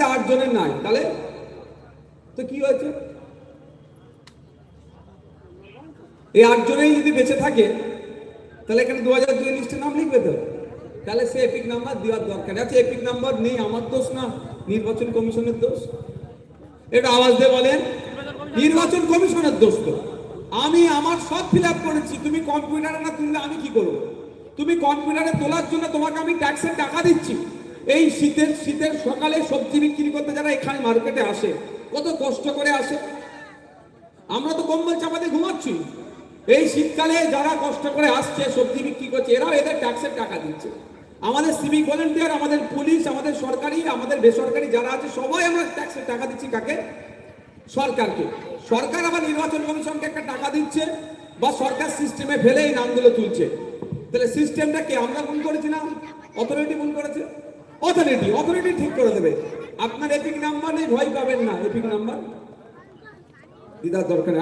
মধ্যে আট জনের নাই, তাহলে? তো কি হয়েছে? এই আট জনেই যদি বেঁচে থাকে, তাহলে এখানে দু হাজার দুই লিস্টে নাম লিখবে তো? তাহলে সে এপিক নাম্বার দেওয়ার দরকার আছে এপিক নাম্বার নেই, আমার দোষ না? নির্বাচন কমিশনের দোষ? এটা আওয়াজ দিয়ে বলেন। নির্বাচন কমিশনের দোষ তো। আমি আমার সব ফিল আপ করেছি। তুমি কম্পিউটারে না তুললে আমি কি করব? তুমি কম্পিউটারে তোলার জন্য তোমাকে আমি ট্যাক্সের টাকা দিচ্ছি। এই শীতের শীতের সকালে সবজি বিক্রি করতে যারা এখানে মার্কেটে আসে, কত কষ্ট করে আসে। আমরা তো কম্বল চাপাতে ঘুমাচ্ছি। এই শীতকালে যারা কষ্ট করে আসছে, সবজি বিক্রি করছে এরাও এদের ট্যাক্সের টাকা দিচ্ছে। আমাদের সিভিক ভলেন্টিয়ার আমাদের পুলিশ আমাদের সরকারি, আমাদের বেসরকারি যারা আছে, সবাই আমরা ট্যাক্সের টাকা দিচ্ছি কাকে? সরকারকে। সরকার আবার নির্বাচন কমিশনকে একটা টাকা দিচ্ছে বা সরকার সিস্টেমে ফেলে এই নামগুলো তুলছে। তাহলে সিস্টেমটা কি আমরা ভুল করেছি না? অথরিটি ভুল করেছে? অথরিটি অথরিটি ঠিক করে দেবে আপনার এপিক নাম্বার নেই, ভয় পাবেন না এপিক নাম্বার দিদার দরকার।